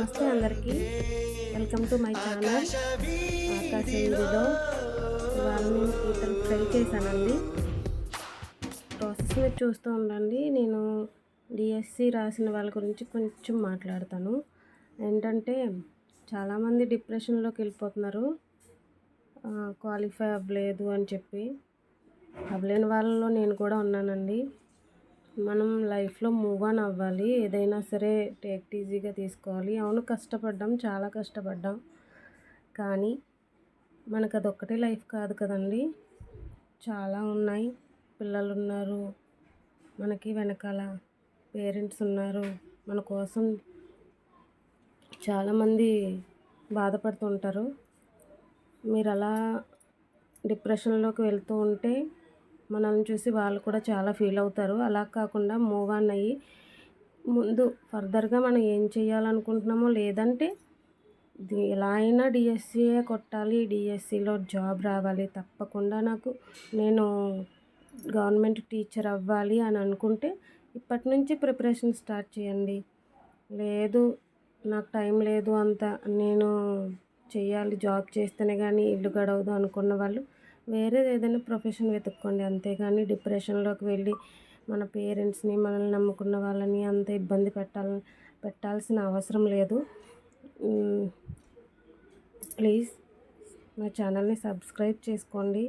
నమస్తే అందరికీ. Welcome to my channel ఆకాశ వీడిలో ఇవాళ నేను పీతలు ఫ్రై చేశానండి. ప్రాసెస్ మీరు చూస్తూ ఉండండి. నేను డిఎస్సి రాసిన వాళ్ళ గురించి కొంచెం మాట్లాడతాను. ఏంటంటే చాలామంది డిప్రెషన్లోకి వెళ్ళిపోతున్నారు. క్వాలిఫై అవ్వలేదు అని చెప్పి. అవ్వలేని వాళ్ళలో నేను కూడా ఉన్నానండి. మనం లైఫ్లో మూవ్ ఆన్ అవ్వాలి. ఏదైనా సరే టేక్ ఈజీగా తీసుకోవాలి. అవును కష్టపడ్డాం చాలా కష్టపడ్డాం. కానీ మనకు అదొక్కటే లైఫ్ కాదు కదండి. చాలా ఉన్నాయి. పిల్లలు ఉన్నారు మనకి వెనకాల పేరెంట్స్ ఉన్నారు. మన కోసం చాలామంది బాధపడుతుంటారు. మీరు అలా డిప్రెషన్లోకి వెళ్తూ ఉంటే మనల్ని చూసి వాళ్ళు కూడా చాలా ఫీల్ అవుతారు. అలా కాకుండా మూవ్ ఆన్ అయ్యి ముందు ఫర్దర్గా మనం ఏం చేయాలనుకుంటున్నామో లేదంటే ఎలా అయినా డిఎస్సీయే కొట్టాలి డిఎస్సిలో జాబ్ రావాలి. తప్పకుండా నాకు నేను గవర్నమెంట్ టీచర్ అవ్వాలి అని అనుకుంటే ఇప్పటి నుంచి ప్రిపరేషన్ స్టార్ట్ చేయండి. లేదు నాకు టైం లేదు అంత. నేను చేయాలి జాబ్ చేస్తేనే కానీ ఇల్లు గడవదు అనుకున్న వాళ్ళు వేరేది ఏదైనా ప్రొఫెషన్ వెతుక్కోండి అంతేగాని డిప్రెషన్లోకి వెళ్ళి మన పేరెంట్స్ని మనల్ని నమ్ముకున్న వాళ్ళని అంత ఇబ్బంది పెట్టాల పెట్టాల్సిన అవసరం లేదు. ప్లీజ్ నా ఛానల్ని సబ్స్క్రైబ్ చేసుకోండి.